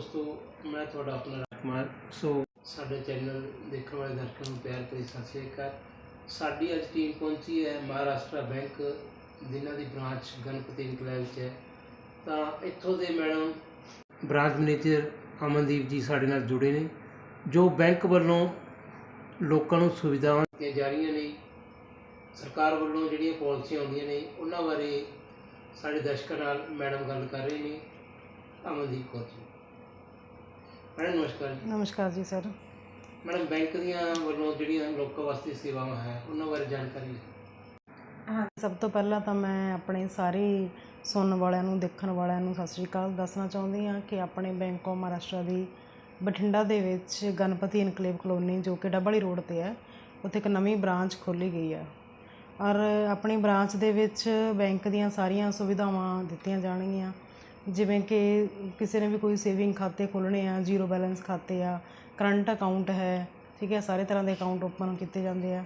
ਦੋਸਤੋ, ਮੈਂ ਤੁਹਾਡਾ ਆਪਣਾ ਰਾਜਕੁਮਾਰ ਸੋ, ਸਾਡੇ ਚੈਨਲ ਦੇਖਣ ਵਾਲੇ ਦਰਸ਼ਕਾਂ ਨੂੰ ਪਿਆਰ ਭਰੀ ਸਤਿ ਸ਼੍ਰੀ ਅਕਾਲ। ਸਾਡੀ ਅੱਜ ਟੀਮ ਪਹੁੰਚੀ ਹੈ ਮਹਾਰਾਸ਼ਟਰ ਬੈਂਕ, ਜਿਨ੍ਹਾਂ ਦੀ ਬ੍ਰਾਂਚ ਗਣਪਤੀ ਇਨਕਲੇਵ 'ਚ ਹੈ। ਤਾਂ ਇੱਥੋਂ ਦੇ ਮੈਡਮ ਬ੍ਰਾਂਚ ਮੈਨੇਜਰ ਅਮਨਦੀਪ ਜੀ ਸਾਡੇ ਨਾਲ ਜੁੜੇ ਨੇ, ਜੋ ਬੈਂਕ ਵੱਲੋਂ ਲੋਕਾਂ ਨੂੰ ਸੁਵਿਧਾਵਾਂ ਦਿੱਤੀਆਂ ਜਾ ਰਹੀਆਂ ਨੇ। ਸਰਕਾਰ ਵੱਲੋਂ ਜਿਹੜੀਆਂ ਪਾਲਿਸੀਆਂ ਆਉਂਦੀਆਂ ਨੇ, ਉਹਨਾਂ ਬਾਰੇ ਸਾਡੇ ਦਰਸ਼ਕਾਂ ਨਾਲ ਮੈਡਮ ਗੱਲ ਕਰ ਰਹੇ ਨੇ। ਅਮਨਦੀਪ ਕੌਰ ਜੀ। ਮੈਡਮ ਨਮਸਕਾਰ ਜੀ। ਨਮਸਕਾਰ ਜੀ ਸਰ। ਮੈਡਮ ਬੈਂਕ ਦੀਆਂ ਵੱਲੋਂ ਜਿਹੜੀਆਂ ਲੋਕਾਂ ਵਾਸਤੇ ਸੇਵਾਵਾਂ ਹੈ ਉਹਨਾਂ ਬਾਰੇ ਜਾਣਕਾਰੀ। ਹਾਂ ਸਭ ਤੋਂ ਪਹਿਲਾਂ ਤਾਂ ਮੈਂ ਆਪਣੇ ਸਾਰੇ ਸੁਣਨ ਵਾਲਿਆਂ ਨੂੰ ਦੇਖਣ ਵਾਲਿਆਂ ਨੂੰ ਸਤਿ ਸ਼੍ਰੀ ਅਕਾਲ ਦੱਸਣਾ ਚਾਹੁੰਦੀ ਹਾਂ ਕਿ ਆਪਣੇ ਬੈਂਕ ਆਫ ਮਹਾਰਾਸ਼ਟਰ ਦੀ ਬਠਿੰਡਾ ਦੇ ਵਿੱਚ ਗਣਪਤੀ ਇਨਕਲੇਵ ਕਲੋਨੀ ਜੋ ਕਿ ਡਬਲੀ ਰੋਡ ਤੇ ਹੈ ਉੱਥੇ ਇੱਕ ਨਵੀਂ ਬ੍ਰਾਂਚ ਖੋਲੀ ਗਈ ਹੈ। ਔਰ ਆਪਣੀ ਬ੍ਰਾਂਚ ਦੇ ਵਿੱਚ ਬੈਂਕ ਦੀਆਂ ਸਾਰੀਆਂ ਸੁਵਿਧਾਵਾਂ ਦਿੱਤੀਆਂ ਜਾਣਗੀਆਂ। ਜਿਵੇਂ ਕਿ ਕਿਸੇ ਨੇ ਵੀ ਕੋਈ ਸੇਵਿੰਗ ਖਾਤੇ ਖੋਲ੍ਹਣੇ ਆ ਜ਼ੀਰੋ ਬੈਲੈਂਸ ਖਾਤੇ ਆ ਕਰੰਟ ਅਕਾਊਂਟ ਹੈ, ਠੀਕ ਹੈ, ਸਾਰੇ ਤਰ੍ਹਾਂ ਦੇ ਅਕਾਊਂਟ ਓਪਨ ਕੀਤੇ ਜਾਂਦੇ ਆ।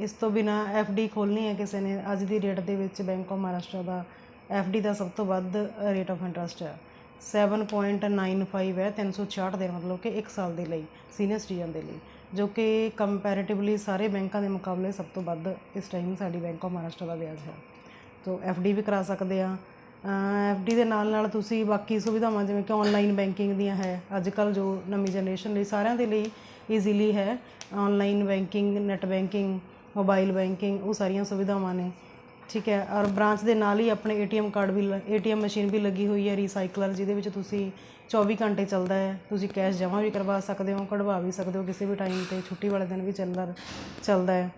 ਇਸ ਤੋਂ ਬਿਨਾ ਡੀ ਖੋਲ੍ਹਣੀ ਹੈ ਕਿਸੇ ਨੇ, ਅੱਜ ਦੀ ਡੇਟ ਦੇ ਵਿੱਚ ਬੈਂਕ ਆਫ ਮਹਾਰਾਸ਼ਟਰ ਦਾ ਡੀ ਦਾ ਸਭ ਤੋਂ ਵੱਧ ਰੇਟ ਆਫ ਇੰਟਰਸਟ ਹੈ। 7.95 ਹੈ 366 ਦੇ ਮਤਲਬ ਕਿ 1 ਸਾਲ ਦੇ ਲਈ ਸੀਨੀਅਰ ਸਿਟੀਜ਼ਨ ਦੇ ਲਈ, ਜੋ ਕਿ ਕੰਪੈਰੀਟਿਵਲੀ ਸਾਰੇ ਬੈਂਕਾਂ ਦੇ ਮੁਕਾਬਲੇ ਸਭ ਤੋਂ ਵੱਧ ਇਸ ਟਾਈਮ ਸਾਡੀ ਬੈਂਕ ਆਫ ਮਹਾਰਾਸ਼ਟਰ ਦਾ ਵਿਆਜ ਹੈ। ਤੋ ਡੀ ਵੀ ਕਰਾ ਸਕਦੇ ਆ ਡੀ ਦੇ ਨਾਲ ਨਾਲ ਤੁਸੀਂ ਬਾਕੀ ਸੁਵਿਧਾਵਾਂ ਜਿਵੇਂ ਕਿ ਆਨਲਾਈਨ ਬੈਂਕਿੰਗ ਦੀਆਂ ਹੈ ਅੱਜ ਕੱਲ ਜੋ ਨਵੀਂ ਜਨਰੇਸ਼ਨ ਲਈ ਸਾਰਿਆਂ ਦੇ ਲਈ ਈਜ਼ੀਲੀ ਹੈ online banking net banking mobile banking ਉਹ ਸਾਰੀਆਂ ਸੁਵਿਧਾਵਾਂ ਨੇ। ਠੀਕ ਹੈ, ਔਰ ਬ੍ਰਾਂਚ ਦੇ ਨਾਲ ਹੀ ਆਪਣੇ ਏਟੀਐਮ ਕਾਰਡ ਵੀ ਏਟੀਐਮ ਮਸ਼ੀਨ ਵੀ ਲੱਗੀ ਹੋਈ ਹੈ ਰੀਸਾਈਕਲਰ ਜਿਹਦੇ ਵਿੱਚ ਤੁਸੀਂ 24 ਘੰਟੇ ਚੱਲਦਾ ਹੈ। ਤੁਸੀਂ ਕੈਸ਼ ਜਮ੍ਹਾਂ ਵੀ ਕਰਵਾ ਸਕਦੇ ਹੋ, ਕਢਵਾ ਵੀ ਸਕਦੇ ਹੋ, ਕਿਸੇ ਵੀ ਟਾਈਮ ਤੇ ਛੁੱਟੀ ਵਾਲੇ ਦਿਨ ਵੀ ਚੱਲਦਾ ਚੱਲਦਾ ਹੈ।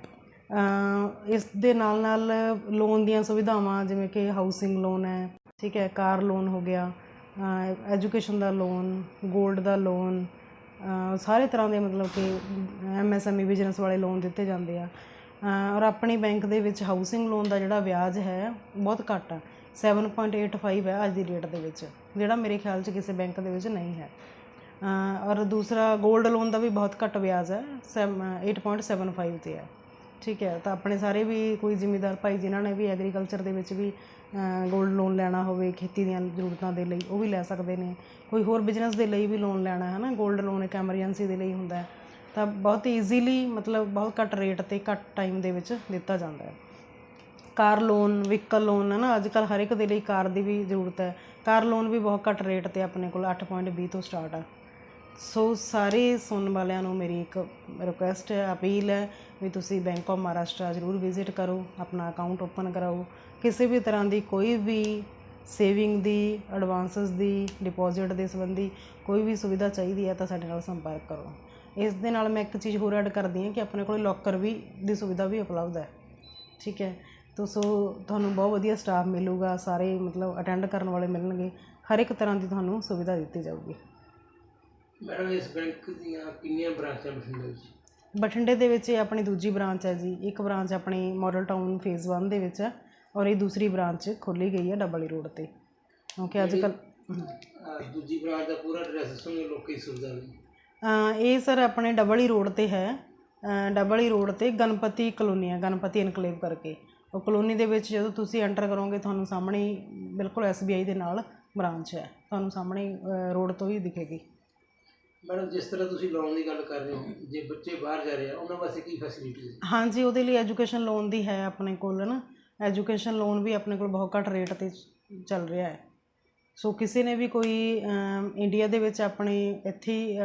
ਇਸ ਦੇ ਨਾਲ ਨਾਲ ਲੋਨ ਦੀਆਂ ਸੁਵਿਧਾਵਾਂ, ਜਿਵੇਂ ਕਿ ਹਾਊਸਿੰਗ ਲੋਨ ਹੈ, ਠੀਕ ਹੈ, ਕਾਰ ਲੋਨ ਹੋ ਗਿਆ ਐਜੂਕੇਸ਼ਨ ਦਾ ਲੋਨ ਗੋਲਡ ਦਾ ਲੋਨ ਸਾਰੇ ਤਰ੍ਹਾਂ ਦੇ ਮਤਲਬ ਕਿ ਐਮਐਸਐਮਈ ਬਿਜ਼ਨਸ ਵਾਲੇ ਲੋਨ ਦਿੱਤੇ ਜਾਂਦੇ ਆ। ਔਰ ਆਪਣੀ ਬੈਂਕ ਦੇ ਵਿੱਚ ਹਾਊਸਿੰਗ ਲੋਨ ਦਾ ਜਿਹੜਾ ਵਿਆਜ ਹੈ, ਬਹੁਤ ਘੱਟ ਆ। 7.85 ਹੈ ਅੱਜ ਦੀ ਡੇਟ ਦੇ ਵਿੱਚ, ਜਿਹੜਾ ਮੇਰੇ ਖਿਆਲ 'ਚ ਕਿਸੇ ਬੈਂਕ ਦੇ ਵਿੱਚ ਨਹੀਂ ਹੈ। ਔਰ ਦੂਸਰਾ 골ਡ ਲੋਨ ਦਾ ਵੀ ਬਹੁਤ ਘੱਟ ਵਿਆਜ ਹੈ ਸੈਮ- 8.75 ਤੇ ਹੈ। ਠੀਕ ਹੈ, ਤਾਂ ਆਪਣੇ ਸਾਰੇ ਵੀ ਕੋਈ ਜ਼ਿਮੀਦਾਰ ਭਾਈ ਜਿਨ੍ਹਾਂ ਨੇ ਵੀ ਐਗਰੀਕਲਚਰ ਦੇ ਵਿੱਚ ਵੀ ਗੋਲਡ ਲੋਨ ਲੈਣਾ ਹੋਵੇ, ਖੇਤੀ ਦੀਆਂ ਜ਼ਰੂਰਤਾਂ ਦੇ ਲਈ, ਉਹ ਵੀ ਲੈ ਸਕਦੇ ਨੇ। ਕੋਈ ਹੋਰ ਬਿਜ਼ਨਸ ਦੇ ਲਈ ਵੀ ਲੋਨ ਲੈਣਾ ਹੈ ਨਾ ਗੋਲਡ ਲੋਨ ਇੱਕ ਐਮਰਜੈਂਸੀ ਦੇ ਲਈ ਹੁੰਦਾ ਹੈ। ਤਾਂ ਬਹੁਤ ਈਜ਼ੀਲੀ ਮਤਲਬ ਬਹੁਤ ਘੱਟ ਰੇਟ ਤੇ ਘੱਟ ਟਾਈਮ ਦੇ ਵਿੱਚ ਦਿੱਤਾ ਜਾਂਦਾ ਹੈ। ਕਾਰ ਲੋਨ ਵਹੀਕਲ ਲੋਨ ਹੈ ਨਾ ਅੱਜ ਕੱਲ ਹਰ ਇੱਕ ਦੇ ਲਈ ਕਾਰ ਦੀ ਵੀ ਜ਼ਰੂਰਤ ਹੈ। ਕਾਰ ਲੋਨ ਵੀ ਬਹੁਤ ਘੱਟ ਰੇਟ ਤੇ ਆਪਣੇ ਕੋਲ 8.20 ਤੋਂ ਸਟਾਰਟ ਆ ਸੋ ਸਾਰੇ ਸੁਣਨ ਵਾਲਿਆਂ ਨੂੰ ਮੇਰੀ ਇੱਕ ਰਿਕੁਐਸਟ ਹੈ, ਅਪੀਲ ਹੈ ਵੀ ਤੁਸੀਂ ਬੈਂਕ ਆਫ ਮਹਾਰਾਸ਼ਟਰ ਜ਼ਰੂਰ ਵਿਜ਼ਿਟ ਕਰੋ, ਆਪਣਾ ਅਕਾਊਂਟ ਓਪਨ ਕਰਾਓ। ਕਿਸੇ ਵੀ ਤਰ੍ਹਾਂ ਦੀ ਕੋਈ ਵੀ ਸੇਵਿੰਗ ਦੀ ਐਡਵਾਂਸਸ ਦੀ ਡਿਪੋਜ਼ਿਟ ਦੇ ਸੰਬੰਧੀ ਕੋਈ ਵੀ ਸੁਵਿਧਾ ਚਾਹੀਦੀ ਹੈ ਤਾਂ ਸਾਡੇ ਨਾਲ ਸੰਪਰਕ ਕਰੋ। ਇਸ ਦੇ ਨਾਲ ਮੈਂ ਇੱਕ ਚੀਜ਼ ਹੋਰ ਐਡ ਕਰਦੀ ਹਾਂ ਕਿ ਆਪਣੇ ਕੋਲ ਲੋਕਰ ਵੀ ਦੀ ਸੁਵਿਧਾ ਵੀ ਉਪਲਬਧ ਹੈ। ਠੀਕ ਹੈ? ਤੋ ਸੋ ਤੁਹਾਨੂੰ ਬਹੁਤ ਵਧੀਆ ਸਟਾਫ ਮਿਲੂਗਾ, ਸਾਰੇ ਮਤਲਬ ਅਟੈਂਡ ਕਰਨ ਵਾਲੇ ਮਿਲਣਗੇ। ਹਰ ਇੱਕ ਤਰ੍ਹਾਂ ਦੀ ਤੁਹਾਨੂੰ ਸੁਵਿਧਾ ਦਿੱਤੀ ਜਾਊਗੀ। ਮੈਡਮ ਇਸ ਬੈਂਕ ਦੀਆਂ ਕਿੰਨੀਆਂ ਬ੍ਰਾਂਚਾਂ ਬਠਿੰਡੇ ਵਿੱਚ? ਬਠਿੰਡੇ ਦੇ ਵਿੱਚ ਇਹ ਆਪਣੀ ਦੂਜੀ ਬ੍ਰਾਂਚ ਹੈ ਜੀ। ਇੱਕ ਬ੍ਰਾਂਚ ਆਪਣੀ ਮਾਡਲ ਟਾਊਨ ਫੇਜ਼ 1 ਦੇ ਵਿੱਚ ਹੈ ਔਰ ਇਹ ਦੂਸਰੀ ਬ੍ਰਾਂਚ ਖੋਲੀ ਗਈ ਹੈ ਡਬਲ ਰੋਡ ਤੇ। ਕਿਉਂਕਿ ਅੱਜ ਕੱਲ ਦੂਜੀ ਬ੍ਰਾਂਚ ਦਾ ਪੂਰਾ ਐਡਰੈਸ ਸੁਣੋ ਲੋਕੀ ਸੁਵਿਧਾ ਲਈ? ਇਹ ਸਰ ਆਪਣੇ ਡਬਲ ਹੀ ਰੋਡ ਤੇ ਹੈ। ਡਬਲ ਹੀ ਰੋਡ ਤੇ ਗਣਪਤੀ ਕਲੋਨੀ ਹੈ ਗਣਪਤੀ ਇਨਕਲੇਵ ਕਰਕੇ। ਉਹ ਕਲੋਨੀ ਦੇ ਵਿੱਚ ਜਦੋਂ ਤੁਸੀਂ ਐਂਟਰ ਕਰੋਗੇ ਤੁਹਾਨੂੰ ਸਾਹਮਣੇ ਬਿਲਕੁਲ SBI ਦੇ ਨਾਲ ਬ੍ਰਾਂਚ ਹੈ। ਤੁਹਾਨੂੰ ਸਾਹਮਣੇ ਰੋਡ ਤੋਂ ਹੀ ਦਿਖੇਗੀ। ਮੈਡਮ, ਜਿਸ ਤਰ੍ਹਾਂ ਤੁਸੀਂ ਲੋਨ ਦੀ ਗੱਲ ਕਰ ਰਹੇ ਹੋ, ਜੇ ਬੱਚੇ ਬਾਹਰ ਜਾ ਰਹੇ ਆ, ਉਹਨਾਂ ਵਾਸਤੇ ਕੀ ਫੈਸਿਲਿਟੀ ਹੈ ਹਾਂਜੀ, ਉਹਦੇ ਲਈ ਐਜੂਕੇਸ਼ਨ ਲੋਨ ਦੀ ਹੈ ਆਪਣੇ ਕੋਲ ਨਾ। ਐਜੂਕੇਸ਼ਨ ਲੋਨ ਵੀ ਆਪਣੇ ਕੋਲ ਬਹੁਤ ਘੱਟ ਰੇਟ ਤੇ ਚੱਲ ਰਿਹਾ ਹੈ। ਸੋ ਕਿਸੇ ਨੇ ਵੀ ਕੋਈ ਇੰਡੀਆ ਦੇ ਵਿੱਚ ਆਪਣੇ ਇੱਥੇ ਹੀ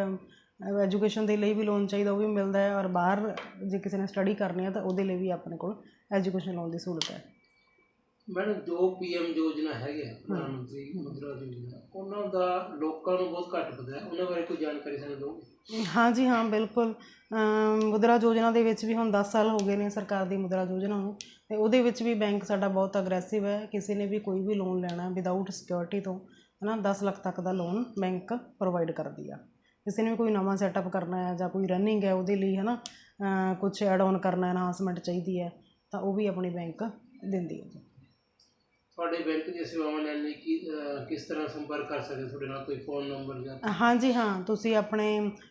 ਐਜੂਕੇਸ਼ਨ ਦੇ ਲਈ ਵੀ ਲੋਨ ਚਾਹੀਦਾ, ਉਹ ਵੀ ਮਿਲਦਾ ਹੈ। ਔਰ ਬਾਹਰ ਜੇ ਕਿਸੇ ਨੇ ਸਟੱਡੀ ਕਰਨੀ ਹੈ, ਤਾਂ ਉਹਦੇ ਲਈ ਵੀ ਆਪਣੇ ਕੋਲ ਐਜੂਕੇਸ਼ਨ ਲੋਨ ਦੀ ਸਹੂਲਤ ਹੈ। ਮੈਡਮ ਜੋ ਪੀਐਮ ਯੋਜਨਾ ਹੈਗੇ ਆ, ਪ੍ਰਧਾਨ ਮੰਤਰੀ ਮੁਦਰਾ ਯੋਜਨਾ। ਉਹਨਾਂ ਦਾ ਲੋਕਾਂ ਨੂੰ ਬਹੁਤ ਘੱਟ ਪਤਾ ਹੈ। ਉਹਨਾਂ ਬਾਰੇ ਕੋਈ ਜਾਣਕਾਰੀ ਸਾਨੂੰ ਦਿਓਗੇ? ਹਾਂਜੀ ਹਾਂ ਬਿਲਕੁਲ। ਅਮ, ਮੁਦਰਾ ਯੋਜਨਾ ਦੇ ਵਿੱਚ ਵੀ ਹੁਣ 10 ਸਾਲ ਹੋ ਗਏ ਨੇ ਸਰਕਾਰ ਦੀ ਮੁਦਰਾ ਯੋਜਨਾ ਨੂੰ। ਤੇ ਉਹਦੇ ਵਿੱਚ ਵੀ ਬੈਂਕ ਸਾਡਾ ਬਹੁਤ ਅਗਰੈਸਿਵ ਹੈ। ਕਿਸੇ ਨੇ ਵੀ ਕੋਈ ਵੀ ਲੋਨ ਲੈਣਾ ਵਿਦਆਊਟ ਸਿਕਿਉਰਿਟੀ ਤੋਂ ਹਨਾ 10 ਲੱਖ ਤੱਕ ਦਾ ਲੋਨ ਬੈਂਕ ਪ੍ਰੋਵਾਈਡ ਕਰਦੀ ਆ। ਕਿਸੇ ਨੇ ਵੀ ਕੋਈ ਨਵਾਂ ਸੈਟਅਪ ਕਰਨਾ ਹੈ ਜਾਂ ਕੋਈ ਰਨਿੰਗ ਹੈ ਉਹਦੇ ਲਈ ਹਨਾ ਕੁਝ ਐਡ ਆਨ ਕਰਨਾ ਐਨਹਾਂਸਮੈਂਟ ਚਾਹੀਦੀ ਹੈ ਤਾਂ ਉਹ ਵੀ ਆਪਣੀ ਬੈਂਕ ਦਿੰਦੀ ਹੈ ਜੀ। ਤੁਹਾਡੇ ਬੈਂਕ ਦੀਆਂ ਸੇਵਾਵਾਂ ਲੈਣ ਲਈ ਕੀ ਕਿਸ ਤਰ੍ਹਾਂ ਸੰਪਰਕ ਕਰ ਸਕਦੇ ਹੋ? ਤੁਹਾਡੇ ਨਾਲ ਕੋਈ ਫੋਨ ਨੰਬਰ ਜਾਂ ਹਾਂਜੀ ਹਾਂ। ਤੁਸੀਂ ਆਪਣੇ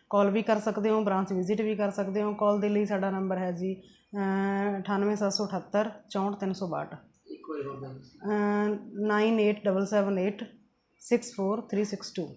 ਕਾਲ ਵੀ ਕਰ ਸਕਦੇ ਹੋ ਬ੍ਰਾਂਚ ਵਿਜ਼ਿਟ ਵੀ ਕਰ ਸਕਦੇ ਹੋ। ਕਾਲ ਦੇ ਲਈ ਸਾਡਾ ਨੰਬਰ ਹੈ ਜੀ 98778 64362 ਇੱਕ ਵਾਰੀ ਹੋਰ ਦੱਸ 98778 64362